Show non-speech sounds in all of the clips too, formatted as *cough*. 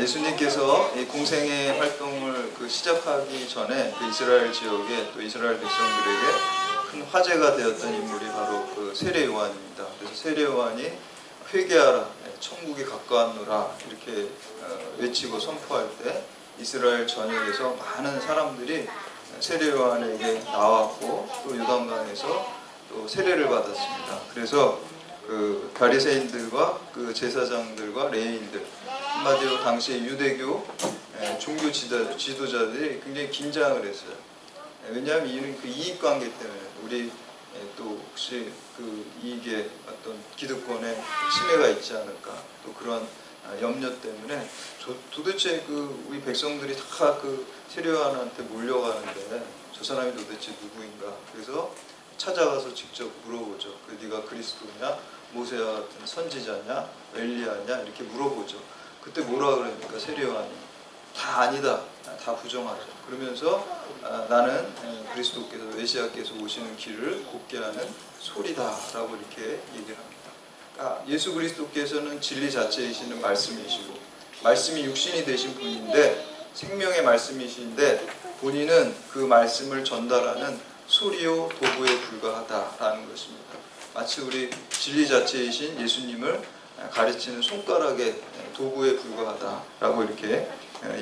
예수님께서 이 공생의 활동을 그 시작하기 전에 그 이스라엘 지역에 또 이스라엘 백성들에게 큰 화제가 되었던 인물이 바로 그 세례 요한입니다. 그래서 세례 요한이 회개하라, 천국이 가까웠노라 이렇게 어, 외치고 선포할 때 이스라엘 전역에서 많은 사람들이 세례 요한에게 나왔고 또 요단강에서 또 세례를 받았습니다. 그래서 그 바리새인들과 그 제사장들과 레인들 한마디로 당시 유대교 에, 종교 지도, 지도자들이 굉장히 긴장을 했어요. 에, 왜냐하면 이는 그 이익 관계 때문에 우리 에, 또 혹시 그 이익에 어떤 기득권에 침해가 있지 않을까 또 그런 아, 염려 때문에 저- 도대체 그 우리 백성들이 다 그 세례요한한테 몰려가는데 저 사람이 도대체 누구인가 그래서 찾아가서 직접 물어보죠. 그 네가 그리스도냐, 모세와 같은 선지자냐, 엘리야냐 이렇게 물어보죠. 그때 뭐라 그러니까 세례요한이 다 아니다, 다 부정하죠. 그러면서 아, 나는 에, 그리스도께서 메시아께서 오시는 길을 곱게 하는 소리다라고 이렇게 얘기를 합니다. 아, 예수 그리스도께서는 진리 자체이시는 말씀이시고 말씀이 육신이 되신 분인데 생명의 말씀이신데 본인은 그 말씀을 전달하는 소리요 도구에 불과하다라는 것입니다. 마치 우리 진리 자체이신 예수님을 가르치는 손가락의 도구에 불과하다라고 이렇게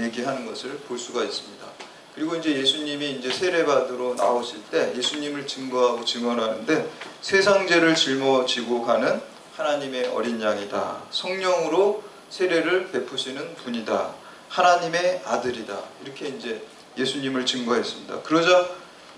얘기하는 것을 볼 수가 있습니다. 그리고 이제 예수님이 이제 세례받으러 나오실 때 예수님을 증거하고 증언하는데 세상 죄를 짊어지고 가는 하나님의 어린 양이다. 성령으로 세례를 베푸시는 분이다. 하나님의 아들이다. 이렇게 이제 예수님을 증거했습니다. 그러자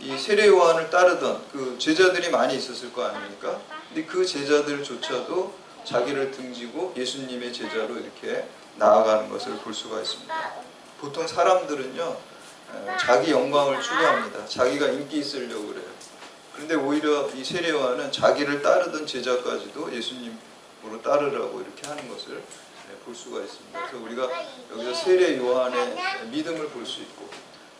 이 세례 요한을 따르던 그 제자들이 많이 있었을 거 아닙니까? 근데 그 제자들조차도 자기를 등지고 예수님의 제자로 이렇게 나아가는 것을 볼 수가 있습니다. 보통 사람들은요, 에, 자기 영광을 추구합니다. 자기가 인기 있으려고 그래요. 그런데 오히려 이 세례 요한은 자기를 따르던 제자까지도 예수님으로 따르라고 이렇게 하는 것을 네, 볼 수가 있습니다. 그래서 우리가 여기서 세례 요한의 믿음을 볼 수 있고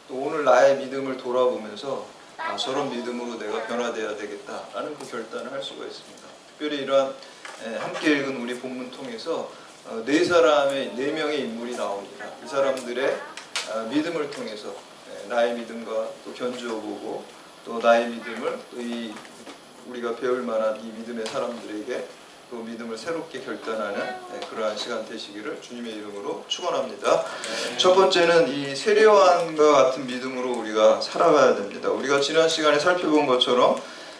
또 오늘 나의 믿음을 돌아보면서 아, 저런 믿음으로 내가 변화돼야 되겠다라는 그 결단을 할 수가 있습니다. 특별히 이러한 에, 함께 읽은 우리 본문 통해서 어, 네 사람의 네 명의 인물이 나옵니다. 이 사람들의 아, 믿음을 통해서 에, 나의 믿음과 또 견주어보고 또 나의 믿음을 또 이 우리가 배울 만한 이 믿음의 사람들에게 또 믿음을 새롭게 결단하는 네, 그러한 시간 되시기를 주님의 이름으로 축원합니다. 첫 번째는 이 세례요한과 같은 믿음으로 우리가 살아가야 됩니다. 우리가 지난 시간에 살펴본 것처럼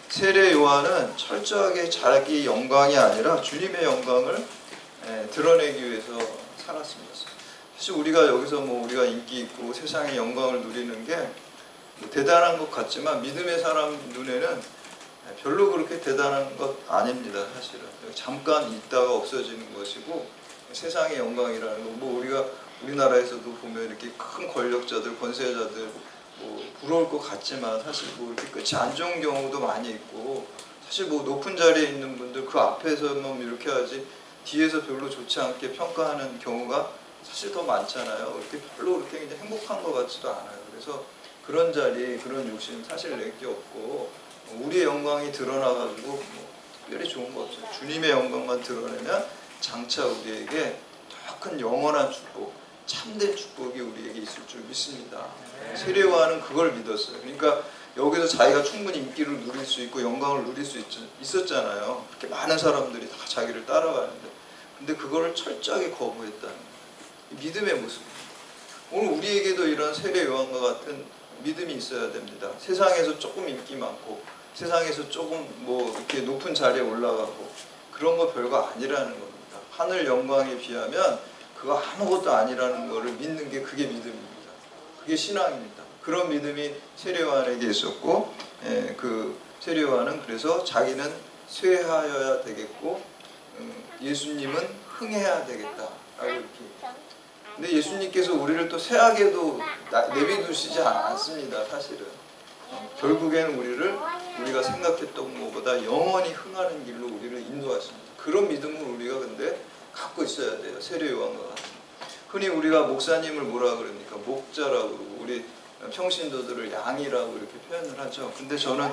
세례 요한은 철저하게 자기 영광이 아니라 주님의 영광을 에, 드러내기 위해서 살았습니다. 사실 우리가 여기서 뭐 우리가 인기 있고 세상의 영광을 누리는 게 뭐 대단한 것 같지만 믿음의 사람 눈에는 별로 그렇게 대단한 것 아닙니다. 사실은 잠깐 있다가 없어지는 것이고 세상의 영광이라는 거. 뭐 우리가 우리나라에서도 보면 이렇게 큰 권력자들, 권세자들 뭐 부러울 것 같지만 사실 뭐 이렇게 끝이 안 좋은 경우도 많이 있고 사실 뭐 높은 자리에 있는 분들 그 앞에서만 이렇게 하지 뒤에서 별로 좋지 않게 평가하는 경우가 사실 더 많잖아요. 이렇게 별로 그렇게 이제 행복한 것 같지도 않아요. 그래서 그런 자리, 그런 욕심 사실 낼 게 없고 우리의 영광이 드러나가지고 뭐 특별히 좋은 거 없어요. 주님의 영광만 드러내면 장차 우리에게 더 큰 영원한 축복, 참된 축복이 우리에게 있을 줄 믿습니다. 세례와는 그걸 믿었어요. 그러니까 여기서 자기가 충분히 인기를 누릴 수 있고 영광을 누릴 수 있, 있었잖아요. 그렇게 많은 사람들이 다 자기를 따라가는데 근데 그거를 철저하게 거부했다는. 믿음의 모습입니다. 오늘 우리에게도 이런 세례 요한과 같은 믿음이 있어야 됩니다. 세상에서 조금 인기 많고 세상에서 조금 뭐 이렇게 높은 자리에 올라가고 그런 거 별거 아니라는 겁니다. 하늘 영광에 비하면 그거 아무것도 아니라는 거를 믿는 게 그게 믿음입니다. 그게 신앙입니다. 그런 믿음이 세례요한에게 있었고 예, 그 세례요한은 그래서 자기는 쇠하여야 되겠고 음, 예수님은 흥해야 되겠다 라고 이렇게 근데 예수님께서 우리를 또 쇠하게도 나- 내비두시지 않습니다. 사실은 어, 결국에는 우리를 우리가 생각했던 것보다 영원히 흥하는 길로 우리를 인도하십니다. 그런 믿음을 우리가 근데 갖고 있어야 돼요. 세례 요한과 같은. 흔히 우리가 목사님을 뭐라 그러니까 목자라고 그러고 우리 평신도들을 양이라고 이렇게 표현을 하죠. 근데 저는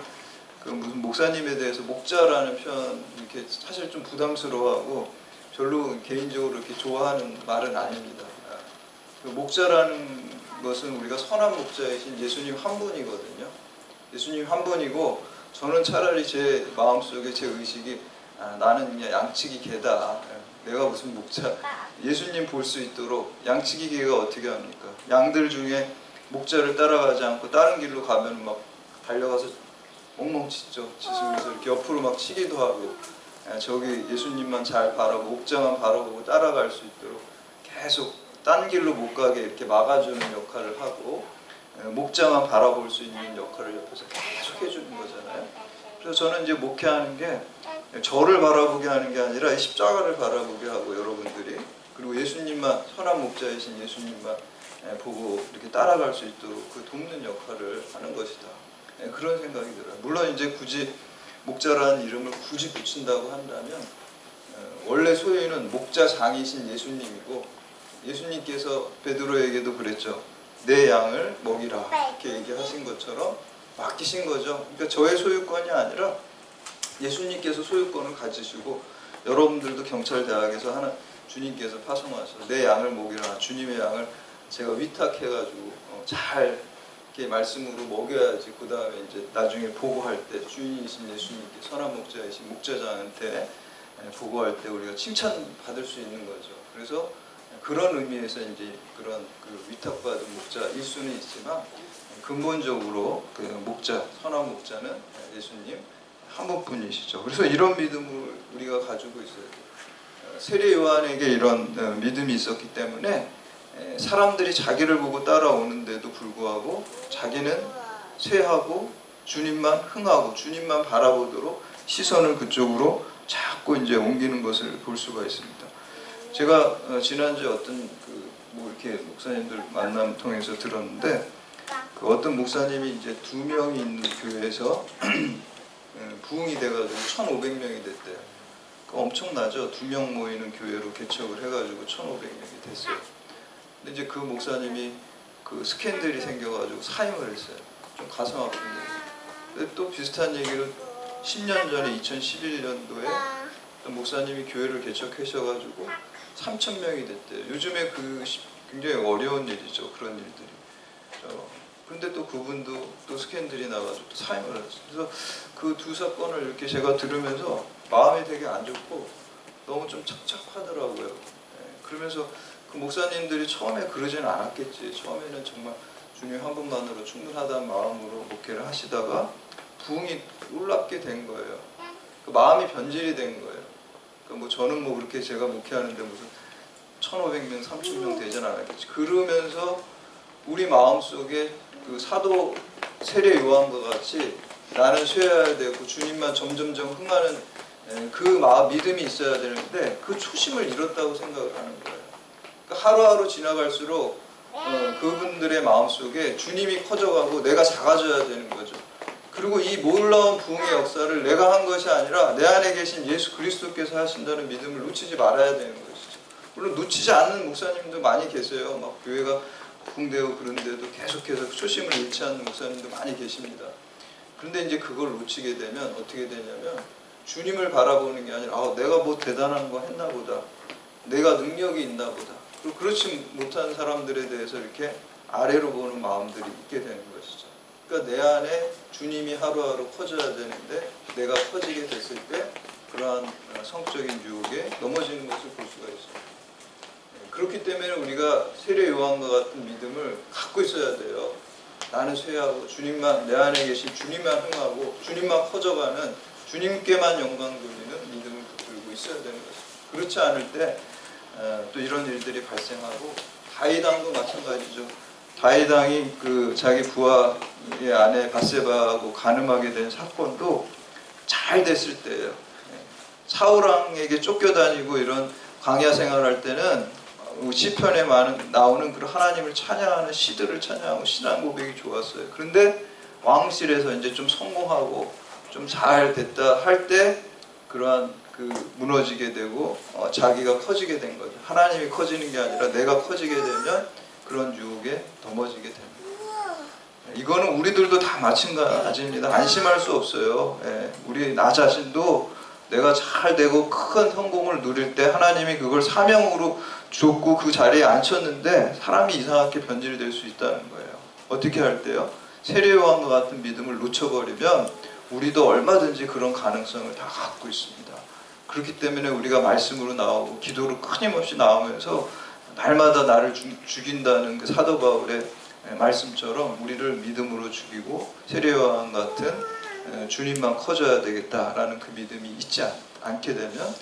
그 무슨 목사님에 대해서 목자라는 표현 이렇게 사실 좀 부담스러워하고 별로 개인적으로 이렇게 좋아하는 말은 아닙니다. 그 목자라는 것은 우리가 선한 목자이신 예수님 한 분이거든요. 예수님 한 분이고 저는 차라리 제 마음속에 제 의식이 아, 나는 그냥 양치기 개다. 내가 무슨 목자 예수님 볼 수 있도록 양치기 개가 어떻게 합니까? 양들 중에 목자를 따라가지 않고 다른 길로 가면 막 달려가서 엉망 짖죠. 짖으면서 이렇게 옆으로 막 치기도 하고 예, 저기 예수님만 잘 바라보고 목자만 바라보고 따라갈 수 있도록 계속 딴 길로 못 가게 이렇게 막아주는 역할을 하고 예, 목자만 바라볼 수 있는 역할을 옆에서 계속 해주는 거잖아요. 그래서 저는 이제 목회하는 게 저를 바라보게 하는 게 아니라 이 십자가를 바라보게 하고 여러분들이 그리고 예수님만 선한 목자이신 예수님만 예, 보고 이렇게 따라갈 수 있도록 그 돕는 역할을 하는 것이다. 예, 그런 생각이 들어요. 물론 이제 굳이 목자라는 이름을 굳이 붙인다고 한다면 어, 원래 소유는 목자장이신 예수님이고 예수님께서 베드로에게도 그랬죠. 내 양을 먹이라 이렇게 얘기하신 것처럼 맡기신 거죠. 그러니까 저의 소유권이 아니라 예수님께서 소유권을 가지시고 여러분들도 경찰대학에서 하나 주님께서 파송하셔서 내 양을 먹이라 주님의 양을 제가 위탁해가지고 어, 잘 이렇게 말씀으로 먹여야지 그 다음에 이제 나중에 보고할 때 주인이신 예수님께 선한 목자이신 목자장한테 예, 보고할 때 우리가 칭찬 받을 수 있는 거죠. 그래서 그런 의미에서 이제 그런 그 위탁받은 목자 일 수는 있지만 근본적으로 그 목자 선한 목자는 예수님 한 분뿐이시죠. 그래서 이런 믿음을 우리가 가지고 있어야 돼요. 어, 세례 요한에게 이런 어, 믿음이 있었기 때문에 에, 사람들이 자기를 보고 따라오는데도 불구하고 자기는 쇠하고 주님만 흥하고 주님만 바라보도록 시선을 그쪽으로 자꾸 이제 옮기는 것을 볼 수가 있습니다. 제가 어, 지난주에 어떤 그 뭐 이렇게 목사님들 만남 통해서 들었는데 그 어떤 목사님이 이제 두 명이 있는 교회에서 예, *clears throat* 부흥이 돼가지고 1,500명이 됐대요. 그 엄청나죠. 두 명 모이는 교회로 개척을 해가지고 1,500명이 됐어요. 근데 이제 그 목사님이 그 스캔들이 생겨가지고 사임을 했어요. 좀 가슴 아픈데. 근데 또 비슷한 얘기를 10년 전에 2011년도에 목사님이 교회를 개척하셔가지고 3천 명이 됐대요. 요즘에 그 시- 굉장히 어려운 일이죠. 그런 일들이. 어, 그런데 또 그분도 또 스캔들이 나가지고 또 사임을 했어요. 그래서 그 두 사건을 이렇게 제가 들으면서 마음이 되게 안 좋고 너무 좀 착착하더라고요. 예, 그러면서 그 목사님들이 처음에 그러지는 않았겠지. 처음에는 정말 주님 한 분만으로 충분하다는 마음으로 목회를 하시다가 부흥이 놀랍게 된 거예요. 그 마음이 변질이 된 거예요. 그러니까 뭐 저는 뭐 그렇게 제가 목회하는데 무슨 1,500명, 3,000명 되진 않았겠지. 그러면서 우리 마음속에 그 사도 세례 요한과 같이 나는 쇠해야 되고 주님만 점점점 흥하는 에, 그 마음 믿음이 있어야 되는데 그 초심을 잃었다고 생각을 하는 거예요. 그러니까 하루하루 지나갈수록 어, 그분들의 마음속에 주님이 커져가고 내가 작아져야 되는 거죠. 그리고 이 놀라운 부흥의 역사를 내가 한 것이 아니라 내 안에 계신 예수 그리스도께서 하신다는 믿음을 놓치지 말아야 되는 것이죠. 물론 놓치지 않는 목사님도 많이 계세요. 막 교회가 부흥되고 그런데도 계속해서 초심을 잃지 않는 목사님도 많이 계십니다. 그런데 이제 그걸 놓치게 되면 어떻게 되냐면 주님을 바라보는 게 아니라 아, 내가 뭐 대단한 거 했나 보다. 내가 능력이 있나 보다. 그리고 그렇지 못한 사람들에 대해서 이렇게 아래로 보는 마음들이 있게 되는 것이죠. 그러니까 내 안에 주님이 하루하루 커져야 되는데 내가 커지게 됐을 때 그러한 어, 성적인 유혹에 넘어지는 것을 볼 수가 있어요. 네, 그렇기 때문에 우리가 세례 요한과 같은 믿음을 갖고 있어야 돼요. 나는 쇠하고 주님만 내 안에 계신 주님만 흥하고 주님만 커져가는 주님께만 영광 돌리는 믿음을 붙들고 있어야 되는 것입니다. 그렇지 않을 때 또 이런 일들이 발생하고 다이당도 마찬가지죠. 다이당이 그 자기 부하의 아내 바세바하고 가늠하게 된 사건도 잘 됐을 때예요. 네. 사울왕에게 쫓겨다니고 이런 광야 생활할 때는 시편에 많은 나오는 그런 하나님을 찬양하는 시들을 찬양하고 신앙 고백이 좋았어요. 그런데 왕실에서 이제 좀 성공하고 좀 잘 됐다 할 때 그러한 그 무너지게 되고 어, 자기가 커지게 된 거죠. 하나님이 커지는 게 아니라 내가 커지게 되면 그런 유혹에 넘어지게 됩니다. 이거는 우리들도 다 마찬가지입니다. 안심할 수 없어요. 예, 우리 나 자신도 내가 잘 되고 큰 성공을 누릴 때 하나님이 그걸 사명으로 줬고 그 자리에 앉혔는데 사람이 이상하게 변질이 될 수 있다는 거예요. 어떻게 할 때요? 세례요한과 같은 믿음을 놓쳐버리면 우리도 얼마든지 그런 가능성을 다 갖고 있습니다. 그렇기 때문에 우리가 말씀으로 나오고 기도로 끊임없이 나오면서 날마다 나를 죽- 죽인다는 그 사도 바울의 말씀처럼 우리를 믿음으로 죽이고 세례요한 같은 에, 주님만 커져야 되겠다라는 그 믿음이 있지 않, 않게 되면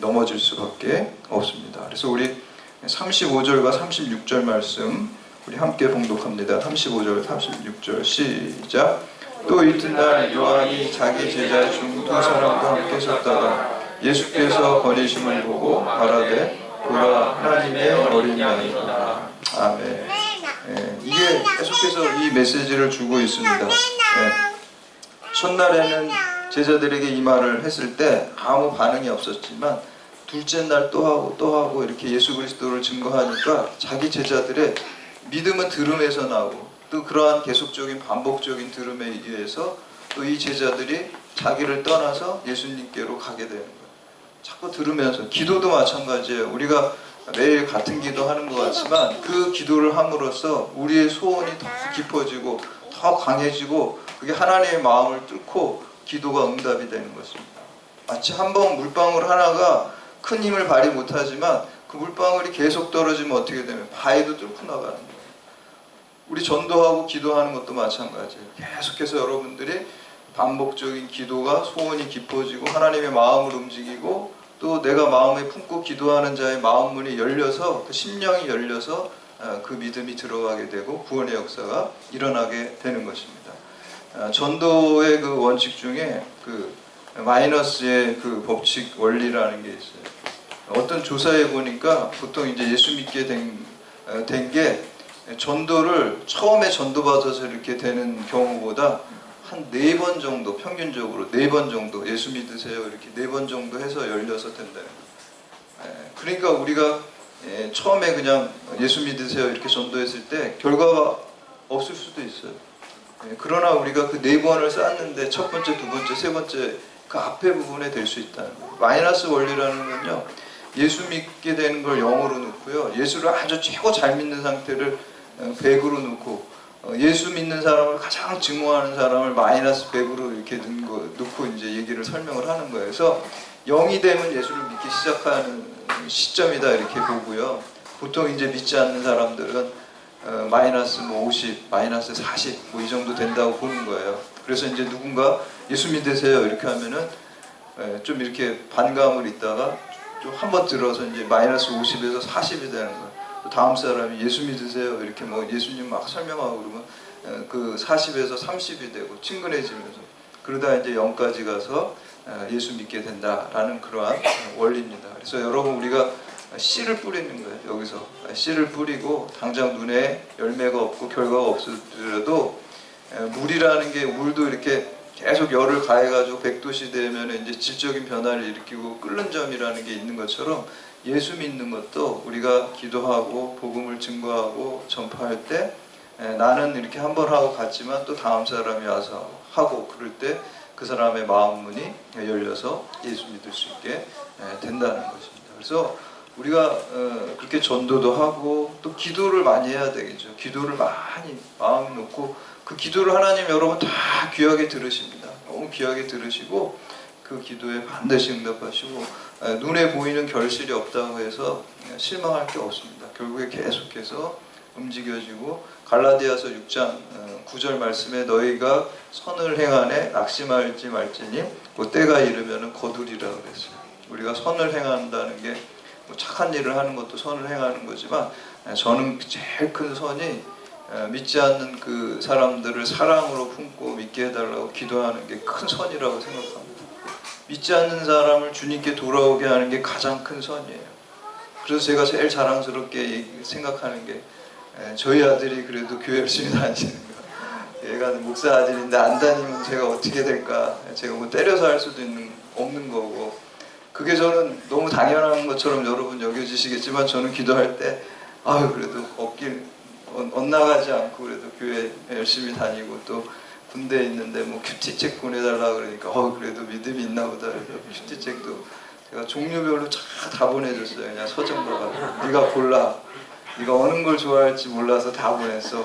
넘어질 수밖에 없습니다. 그래서 우리 35절과 36절 말씀 우리 함께 봉독합니다. 35절, 36절 시작. 또 이튿날 요한이 자기 제자 중 두 사람과 함께 섰다가 예수께서 거리심을 보고 말하되 보라 하나님의 어린 양이구나. 아멘. 예, 이게 계속해서 이 메시지를 주고 있습니다. 예. 첫날에는 제자들에게 이 말을 했을 때 아무 반응이 없었지만 둘째 날 또 하고 또 하고 이렇게 예수 그리스도를 증거하니까 자기 제자들의 믿음은 들음에서 나오고 또 그러한 계속적인 반복적인 들음에 의해서 또 이 제자들이 자기를 떠나서 예수님께로 가게 되는 거예요. 자꾸 들으면서 기도도 마찬가지예요. 우리가 매일 같은 기도 하는 것 같지만 그 기도를 함으로써 우리의 소원이 더 깊어지고 더 강해지고 그게 하나님의 마음을 뚫고 기도가 응답이 되는 것입니다. 마치 한 번 물방울 하나가 큰 힘을 발휘 못하지만 그 물방울이 계속 떨어지면 어떻게 되면 바위도 뚫고 나가는 거예요. 우리 전도하고 기도하는 것도 마찬가지예요. 계속해서 여러분들이 반복적인 기도가 소원이 깊어지고 하나님의 마음을 움직이고 또 내가 마음에 품고 기도하는 자의 마음 문이 열려서 그 심령이 열려서 어, 그 믿음이 들어가게 되고 구원의 역사가 일어나게 되는 것입니다. 어, 전도의 그 원칙 중에 그 마이너스의 그 법칙 원리라는 게 있어요. 어떤 조사에 보니까 보통 이제 예수 믿게 어, 된게 전도를 처음에 전도받아서 이렇게 되는 경우보다 한 네 번 정도 평균적으로 네 번 정도 예수 믿으세요 이렇게 네 번 정도 해서 열려서 된다는 거예요. 예, 그러니까 우리가 예, 처음에 그냥 예수 믿으세요 이렇게 전도했을 때 결과가 없을 수도 있어요. 예, 그러나 우리가 그 네 번을 쌓는데 첫 번째, 두 번째, 세 번째 그 앞에 부분에 될 수 있다는 거예요. 마이너스 원리라는 건요. 예수 믿게 되는 걸 0으로 놓고요. 예수를 아주 최고 잘 믿는 상태를 100으로 놓고 어, 예수 믿는 사람을 가장 증오하는 사람을 마이너스 100으로 이렇게 놓고 이제 얘기를 설명을 하는 거예요. 그래서 0이 되면 예수를 믿기 시작하는 시점이다 이렇게 보고요. 보통 이제 믿지 않는 사람들은 어, 마이너스 뭐 50, 마이너스 40, 뭐 이 정도 된다고 보는 거예요. 그래서 이제 누군가 예수 믿으세요 이렇게 하면은 에, 좀 이렇게 반감을 있다가 좀한번 들어서 이제 마이너스 50에서 40이 되는 거예요. 또 다음 사람이 예수 믿으세요 이렇게 뭐 예수님 막 설명하고 그러면 에, 그 40에서 30이 되고 친근해지면서 그러다 이제 0까지 가서 에, 예수 믿게 된다라는 그러한 원리입니다. 그래서 여러분 우리가 씨를 뿌리는 거예요. 여기서 씨를 뿌리고 당장 눈에 열매가 없고 결과가 없더라도 에, 물이라는 게 물도 이렇게 계속 열을 가해가지고 100도씨 되면 이제 질적인 변화를 일으키고 끓는 점이라는 게 있는 것처럼 예수 믿는 것도 우리가 기도하고 복음을 증거하고 전파할 때 에, 나는 이렇게 한 번 하고 갔지만 또 다음 사람이 와서 하고 그럴 때 그 사람의 마음 문이 열려서 예수 믿을 수 있게 에, 된다는 것입니다. 그래서 우리가 어, 그렇게 전도도 하고 또 기도를 많이 해야 되겠죠. 기도를 많이 마음 놓고 그 기도를 하나님 여러분 다 귀하게 들으십니다. 너무 귀하게 들으시고 그 기도에 반드시 응답하시고 에, 눈에 보이는 결실이 없다고 해서 실망할 게 없습니다. 결국에 계속해서 움직여지고 갈라디아서 6장 9절 말씀에 너희가 선을 행하네 낙심할지 말지니 그 때가 이르면 거두리라 그랬어요. 우리가 선을 행한다는 게뭐 착한 일을 하는 것도 선을 행하는 거지만 저는 제일 큰 선이 믿지 않는 그 사람들을 사랑으로 품고 믿게 해달라고 기도하는 게 큰 선이라고 생각합니다. 믿지 않는 사람을 주님께 돌아오게 하는 게 가장 큰 선이에요. 그래서 제가 제일 자랑스럽게 생각하는 게 저희 아들이 그래도 교회 열심히 다니는 거. 얘가 목사 아들인데 안 다니면 제가 어떻게 될까? 제가 뭐 때려서 할 수도 있는 없는 거고. 그게 저는 너무 당연한 것처럼 여러분 여겨지시겠지만 저는 기도할 때 아유 그래도 없길 엇나가지 않고 그래도 교회 열심히 다니고 또 군대에 있는데 뭐 큐티책 보내달라 그러니까 어 그래도 믿음이 있나 보다 그래서 큐티책도 제가 종류별로 쫙다 보내줬어요. 그냥 서점 가가지고. 네가 골라. 네가 어느 걸 좋아할지 몰라서 다 보냈어.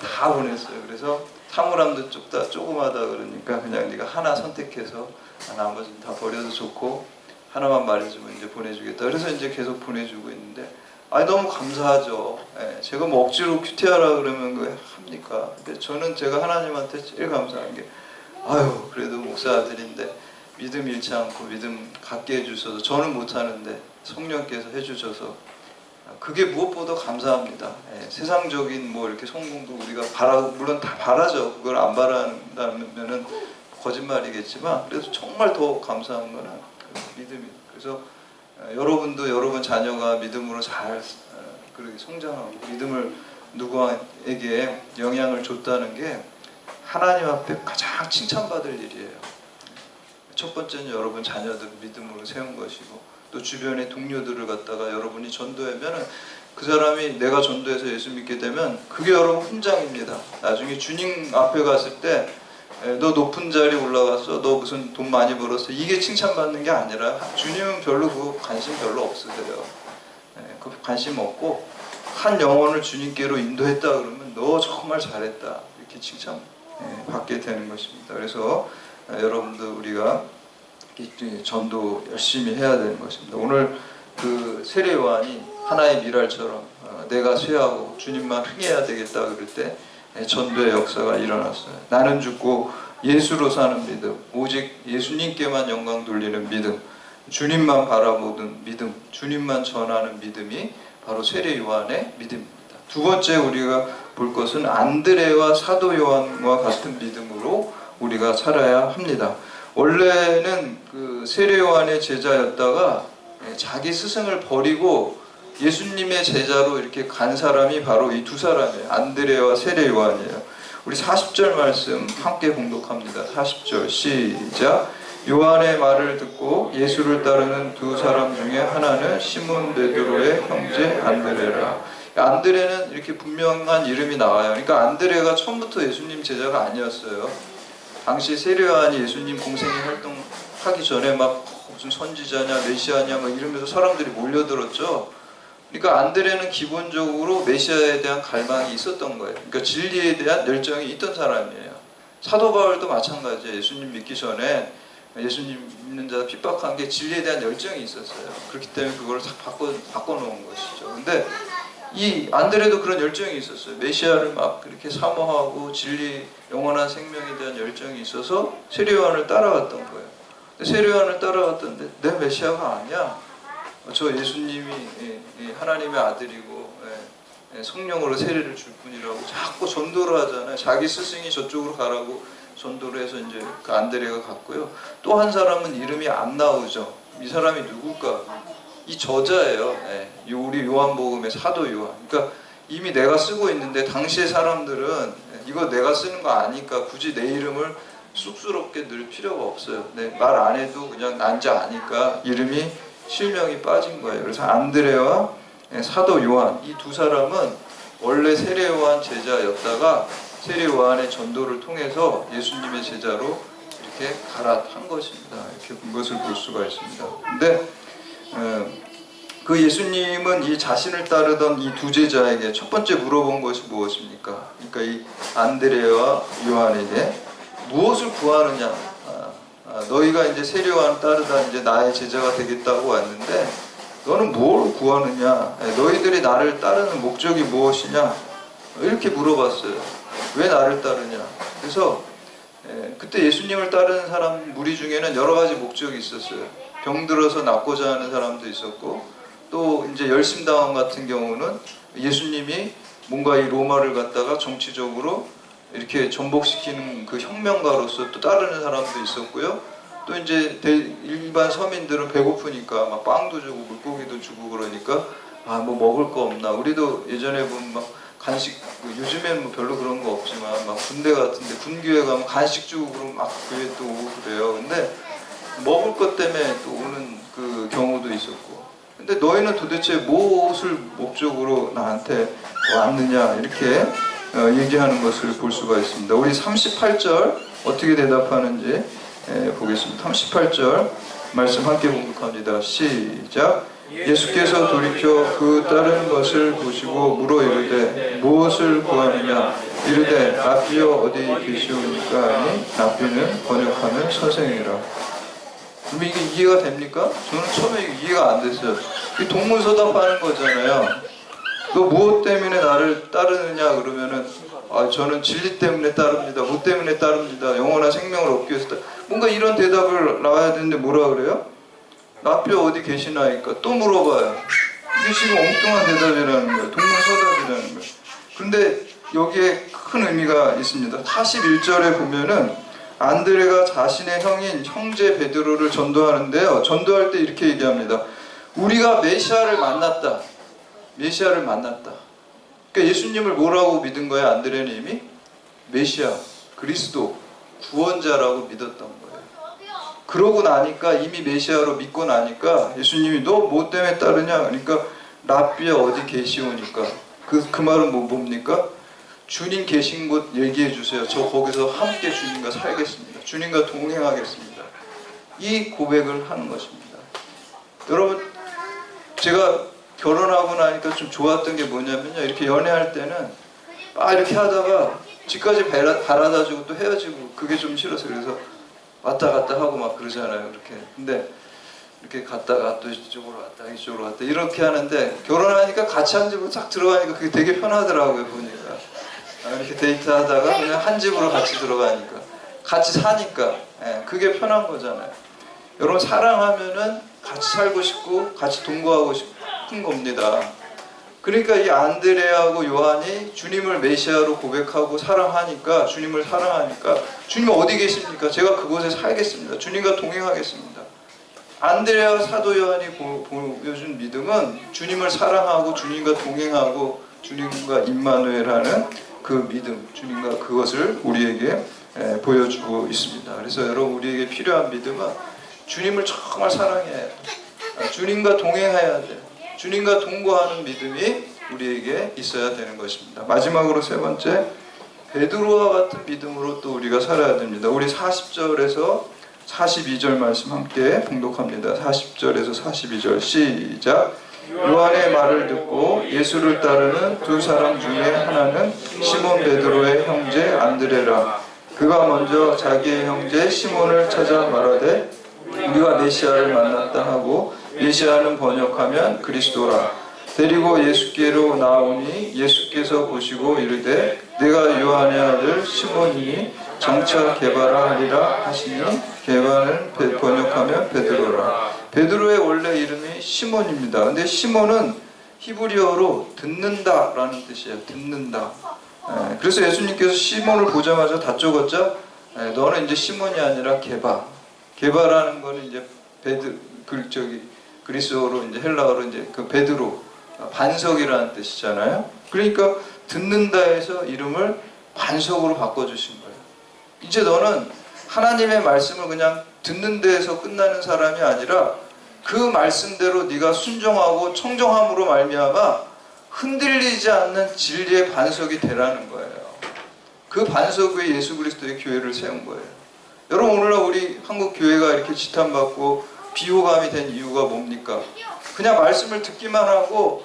다 보냈어요. 그래서 사물함도 좁다 조그마다 그러니까 그냥 네가 하나 선택해서 아, 나머지는 다 버려도 좋고 하나만 말해주면 이제 보내주겠다. 그래서 이제 계속 보내주고 있는데 아니 너무 감사하죠. 예, 제가 뭐 억지로 큐티하라 그러면 왜 합니까? 근데 저는 제가 하나님한테 제일 감사한 게 아유 그래도 목사 아들인데 믿음 잃지 않고 믿음 갖게 해주셔서 저는 못하는데 성령께서 해주셔서 그게 무엇보다 감사합니다. 예, 세상적인 뭐 이렇게 성공도 우리가 바라 물론 다 바라죠. 그걸 안 바란다면은 거짓말이겠지만 그래도 정말 더 감사한 거는 그 믿음이. 그래서 어, 여러분도 여러분 자녀가 믿음으로 잘 어, 그렇게 성장하고 믿음을 누구에게 영향을 줬다는 게 하나님 앞에 가장 칭찬받을 일이에요. 첫 번째는 여러분 자녀들 믿음으로 세운 것이고 또 주변의 동료들을 갖다가 여러분이 전도하면은 그 사람이 내가 전도해서 예수 믿게 되면 그게 여러분 훈장입니다. 나중에 주님 앞에 갔을 때 너 높은 자리 올라가서 너 무슨 돈 많이 벌었어 이게 칭찬받는 게 아니라 주님은 별로 그 관심 별로 없으세요. 예, 그 관심 없고 한 영혼을 주님께로 인도했다 그러면 너 정말 잘했다 이렇게 칭찬 예, 받게 되는 것입니다. 그래서 어, 여러분들 우리가 이 전도 열심히 해야 되는 것입니다. 오늘 그 세례 요한이 하나의 미랄처럼 어, 내가 쇠하고 주님만 흥해야 되겠다 그럴 때 예, 전도의 역사가 일어났어요. 나는 죽고 예수로 사는 믿음, 오직 예수님께만 영광 돌리는 믿음, 주님만 바라보는 믿음, 주님만 전하는 믿음이 바로 세례 요한의 믿음입니다. 두 번째 우리가 볼 것은 안드레와 사도 요한과 같은 믿음으로 우리가 살아야 합니다. 원래는 그 세례 요한의 제자였다가 예, 자기 스승을 버리고 예수님의 제자로 이렇게 간 사람이 바로 이 두 사람이에요. 안드레와 세례 요한이에요. 우리 40절 말씀 함께 공독합니다. 40절 시작. 요한의 말을 듣고 예수를 따르는 두 사람 중에 하나는 시몬 베드로의 형제 안드레라. 안드레는 이렇게 분명한 이름이 나와요. 그러니까 안드레가 처음부터 예수님 제자가 아니었어요. 당시 세례 요한이 예수님 공생의 활동하기 전에 막 무슨 선지자냐 메시아냐 막 이러면서 사람들이 몰려들었죠. 그러니까 안드레는 기본적으로 메시아에 대한 갈망이 있었던 거예요. 그러니까 진리에 대한 열정이 있던 사람이에요. 사도 바울도 마찬가지예요. 예수님 믿기 전에 예수님 믿는 자 핍박한 게 진리에 대한 열정이 있었어요. 그렇기 때문에 그걸 다 바꿔 바꿔놓은 것이죠. 근데 이 안드레도 그런 열정이 있었어요. 메시아를 막 그렇게 사모하고 진리 영원한 생명에 대한 열정이 있어서 세례요한을 따라갔던 거예요. 세례요한을 따라갔던데 내 메시아가 아니야. 저 예수님이 예, 예, 하나님의 아들이고 예, 예, 성령으로 세례를 줄 뿐이라고 자꾸 전도를 하잖아요. 자기 스승이 저쪽으로 가라고 전도를 해서 이제 그 안드레가 갔고요. 또 한 사람은 이름이 안 나오죠. 이 사람이 누굴까? 이 저자예요. 우리 요한복음의 사도 요한. 그러니까 이미 내가 쓰고 있는데 당시의 사람들은 예, 이거 내가 쓰는 거 아니까 굳이 내 이름을 쑥스럽게 넣을 필요가 없어요. 네, 말안 해도 그냥 난자 아니까 이름이 실명이 빠진 거예요. 그래서 안드레와 예, 사도 요한 이 두 사람은 원래 세례 요한 제자였다가 세례 요한의 전도를 통해서 예수님의 제자로 이렇게 갈아탄 것입니다. 이렇게 그것을 볼 수가 있습니다. 근데 어, 그 예수님은 이 자신을 따르던 이 두 제자에게 첫 번째 물어본 것이 무엇입니까? 그러니까 이 안드레와 요한에게 무엇을 구하느냐? 아, 아, 너희가 이제 세례요한 따르다 이제 나의 제자가 되겠다고 왔는데 너는 뭘 구하느냐? 예, 너희들이 나를 따르는 목적이 무엇이냐? 이렇게 물어봤어요. 왜 나를 따르냐? 그래서 예, 그때 예수님을 따르는 사람 무리 중에는 여러 가지 목적이 있었어요. 병들어서 낫고자 하는 사람도 있었고 또 이제 열심당원 같은 경우는 예수님이 뭔가 이 로마를 갖다가 정치적으로 이렇게 전복시키는 그 혁명가로서 또 따르는 사람도 있었고요. 또 이제 대- 일반 서민들은 배고프니까 막 빵도 주고 물고기도 주고 그러니까 아 뭐 먹을 거 없나. 우리도 예전에 보면 막 간식 그 요즘에는 뭐 별로 그런 거 없지만 막 군대 같은데 군교회 가면 간식 주고 그러면 막 교회 또 오고 그래요. 근데 먹을 것 때문에 또 오는 그 경우도 있었고. 근데 너희는 도대체 무엇을 목적으로 나한테 왔느냐 이렇게 어, 얘기하는 것을 볼 수가 있습니다. 우리 38절 어떻게 대답하는지 에, 보겠습니다. 38절 말씀 함께 공독합니다. 시작. 예수께서 돌이켜 그 다른 것을 보시고 물어 이르되 무엇을 구하느냐 이르되 랍비여 어디 계시오니까 하니 랍비는 번역하면 선생이라 그럼 이게 이해가 됩니까? 저는 처음에 이해가 안 됐어요 이 동문서답하는 거잖아요 너 무엇 때문에 나를 따르느냐 그러면은 아 저는 진리 때문에 따릅니다 뭐 때문에 따릅니다 영원한 생명을 얻기 위해서 따... 뭔가 이런 대답을 나와야 되는데 뭐라 그래요? 랍비 어디 계시나니까 또 물어봐요. 이게 지금 엉뚱한 대답이라는 거예요. 동문서답이라는 거예요. 근데 여기에 큰 의미가 있습니다. 41절에 보면은 안드레가 자신의 형인 형제 베드로를 전도하는데요. 전도할 때 이렇게 얘기합니다. 우리가 메시아를 만났다. 메시아를 만났다. 그러니까 예수님을 뭐라고 믿은 거예요? 안드레는 이미 메시아, 그리스도, 구원자라고 믿었던 거예요. 그러고 나니까 이미 메시아로 믿고 나니까 예수님이 너 뭐 때문에 따르냐? 그러니까 랍비야 어디 계시오니까 그, 그 말은 뭐, 뭡니까? 주님 계신 곳 얘기해 주세요. 저 거기서 함께 주님과 살겠습니다. 주님과 동행하겠습니다. 이 고백을 하는 것입니다. 여러분 제가 결혼하고 나니까 좀 좋았던 게 뭐냐면요. 이렇게 연애할 때는 막 이렇게 하다가 집까지 바라- 바라다 주고 또 헤어지고 그게 좀 싫어서 그래서 왔다 갔다 하고 막 그러잖아요. 그렇게. 근데 이렇게 갔다가 또 이쪽으로 왔다 이쪽으로 왔다 이렇게 하는데 결혼하니까 같이 한 집으로 딱 들어가니까 그게 되게 편하더라고요 보니까 아, 이렇게 데이트하다가 그냥 한 집으로 같이 들어가니까 같이 사니까 예, 그게 편한 거잖아요. 여러분 사랑하면은 같이 살고 싶고 같이 동거하고 싶 은 겁니다. 그러니까 이 안드레하고 요한이 주님을 메시아로 고백하고 사랑하니까 주님을 사랑하니까 주님 어디 계십니까? 제가 그곳에 살겠습니다. 주님과 동행하겠습니다. 안드레와 사도 요한이 보, 보여준 믿음은 주님을 사랑하고 주님과 동행하고 주님과 임마누엘하는 그 믿음, 주님과 그것을 우리에게 에, 보여주고 있습니다. 그래서 여러분 우리에게 필요한 믿음은 주님을 정말 사랑해야 돼. 아, 주님과 동행해야 돼. 주님과 동거하는 믿음이 우리에게 있어야 되는 것입니다. 마지막으로 세 번째 베드로와 같은 믿음으로 또 우리가 살아야 됩니다. 우리 40절에서 42절 말씀 함께 봉독합니다. 40절에서 42절 시작. 요한의 말을 듣고 예수를 따르는 두 사람 중에 하나는 시몬 베드로의 형제 안드레라. 그가 먼저 자기의 형제 시몬을 찾아 말하되 우리가 메시아를 만났다 하고 메시아는 번역하면 그리스도라. 데리고 예수께로 나오니 예수께서 보시고 이르되 내가 요한의 아들 시몬이니 장차 개바라 하리라 하시니 베- 번역하면 베드로라. 베드로의 원래 이름이 시몬입니다. 근데 시몬은 히브리어로 듣는다라는 뜻이에요. 듣는다. 예, 그래서 예수님께서 시몬을 보자마자 다쪼고자 예, 너는 이제 시몬이 아니라 개바. 개바라는 거는 이제 베드 그 저기 그리스어로 이제 헬라어로 이제 그 베드로 반석이라는 뜻이잖아요. 그러니까 듣는다에서 이름을 반석으로 바꿔주신 거예요. 이제 너는 하나님의 말씀을 그냥 듣는 데에서 끝나는 사람이 아니라 그 말씀대로 네가 순종하고 청정함으로 말미암아 흔들리지 않는 진리의 반석이 되라는 거예요. 그 반석 위에 예수 그리스도의 교회를 세운 거예요. 여러분 오늘날 우리 한국 교회가 이렇게 지탄받고 비호감이 된 이유가 뭡니까? 그냥 말씀을 듣기만 하고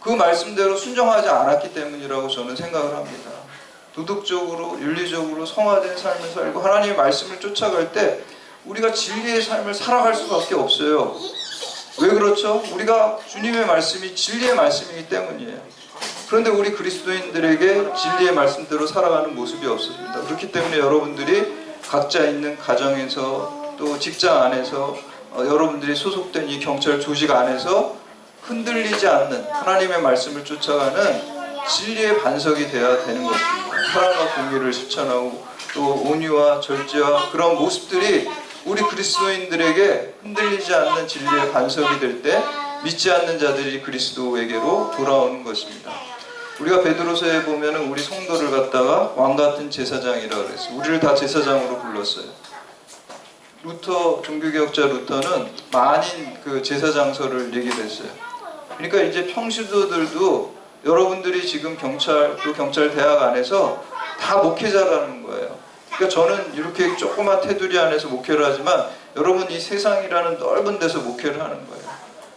그 말씀대로 순종하지 않았기 때문이라고 저는 생각을 합니다. 도덕적으로, 윤리적으로 성화된 삶을 살고 하나님의 말씀을 쫓아갈 때 우리가 진리의 삶을 살아갈 수밖에 없어요. 왜 그렇죠? 우리가 주님의 말씀이 진리의 말씀이기 때문이에요. 그런데 우리 그리스도인들에게 진리의 말씀대로 살아가는 모습이 없습니다. 그렇기 때문에 여러분들이 각자 있는 가정에서 또 직장 안에서 어, 여러분들이 소속된 이 경찰 조직 안에서 흔들리지 않는 하나님의 말씀을 쫓아가는 진리의 반석이 되어야 되는 것입니다. 사랑과 공의를 실천하고 또 온유와 절제와 그런 모습들이 우리 그리스도인들에게 흔들리지 않는 진리의 반석이 될 때 믿지 않는 자들이 그리스도에게로 돌아오는 것입니다. 우리가 베드로서에 보면은 우리 성도를 갖다가 왕 같은 제사장이라 그랬어요. 우리를 다 제사장으로 불렀어요. 루터 종교개혁자 루터는 만인 그 제사장서를 얘기를 했어요. 그러니까 이제 평시도들도 여러분들이 지금 경찰 또 경찰 대학 안에서 다 목회자라는 거예요. 그러니까 저는 이렇게 조그만 테두리 안에서 목회를 하지만 여러분 이 세상이라는 넓은 데서 목회를 하는 거예요.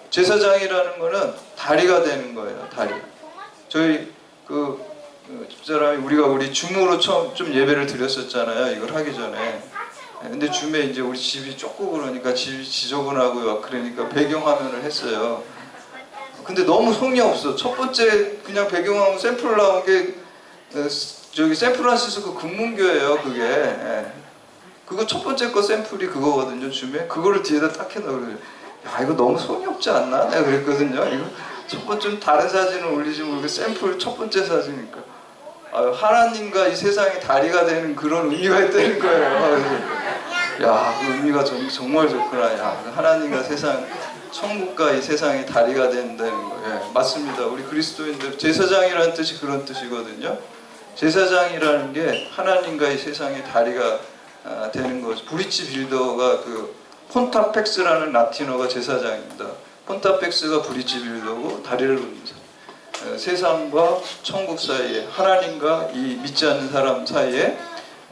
제사장이라는 거는 다리가 되는 거예요. 다리. 저희 그 어, 집사람이 우리가 우리 줌으로 처음 좀 예배를 드렸었잖아요. 이걸 하기 전에. 근데 줌에 이제 우리 집이 좁고 그러니까 집이 지저분하고 막 그러니까 배경화면을 했어요. 근데 너무 성의 없어. 첫 번째 그냥 배경화면 샘플 나온 게 어, 저기 샌프란시스코 금문교예요. 그게. 예. 그거 첫 번째 거 샘플이 그거거든요. 줌에 그거를 뒤에다 딱 그래. 야 이거 너무 성의 없지 않나? 내가 그랬거든요. 이거 첫 번째 다른 사진을 올리지 모르고 샘플 첫 번째 사진이니까. 아, 하나님과 이 세상이 다리가 되는 그런 의미가 있다는 거예요. 야, 그 의미가 정, 정말 좋구나. 야, 하나님과 세상, 천국과 이 세상이 다리가 된다는 거예요. 예, 맞습니다. 우리 그리스도인들 제사장이라는 뜻이 그런 뜻이거든요. 제사장이라는 게 하나님과 이 세상의 다리가 아, 되는 거죠. 브리치 빌더가 그 폰타펙스라는 라틴어가 제사장입니다. 폰타펙스가 브리치 빌더고 다리를 걷는 사람. 어, 세상과 천국 사이에 하나님과 이 믿지 않는 사람 사이에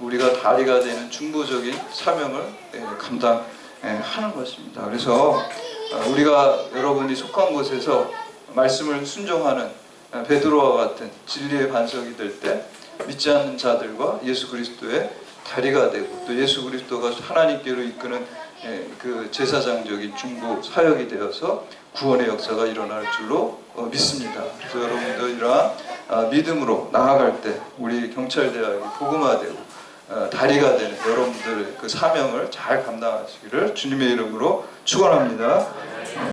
우리가 다리가 되는 중보적인 사명을 예, 감당하는 것입니다. 그래서 어, 우리가 여러분이 속한 곳에서 말씀을 순종하는 어, 베드로와 같은 진리의 반석이 될 때 믿지 않는 자들과 예수 그리스도의 다리가 되고 또 예수 그리스도가 하나님께로 이끄는 예, 그 제사장적인 중보 사역이 되어서 구원의 역사가 일어날 줄로 어, 믿습니다. 그래서 여러분들 이러한 아, 믿음으로 나아갈 때 우리 경찰대학이 복음화되고 어, 다리가 되는 여러분들의 그 사명을 잘 감당하시기를 주님의 이름으로 축원합니다.